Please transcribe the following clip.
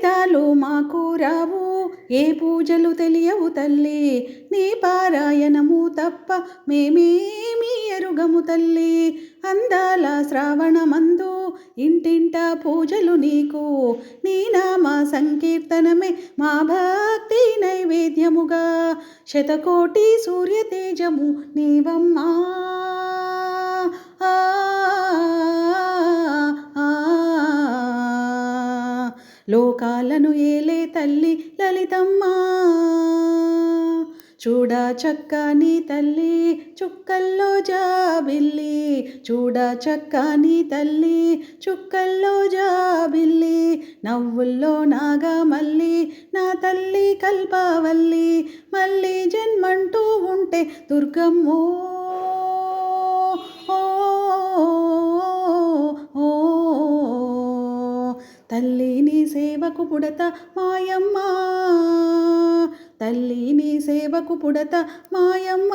వేదాలు మాకు రావు. ఏ పూజలు తెలియవు తల్లి. నీ పారాయణము తప్ప మేమేమీ ఎరుగము తల్లి. అందాల శ్రావణమందు ఇంటింట పూజలు నీకు. నీ నామ సంకీర్తనమే మా భక్తి నైవేద్యముగా. శతకోటి సూర్య తేజము నీవమ్మా. లోకాలను ఏలే తల్లి లలితమ్మా. చూడ చక్కని తల్లి చుక్కల్లో జాబిల్లి. చూడ చక్కని తల్లి చుక్కల్లో జాబిల్లి. నవ్వుల్లో నాగా మల్లి నా తల్లి కల్పవల్లి. మళ్ళీ జన్మంటూ ఉంటే దుర్గమ్మో. తల్లి నీ సేవకు పుడత మాయమ్మ. తల్లి నీ సేవకు పుడత మాయమ్మ.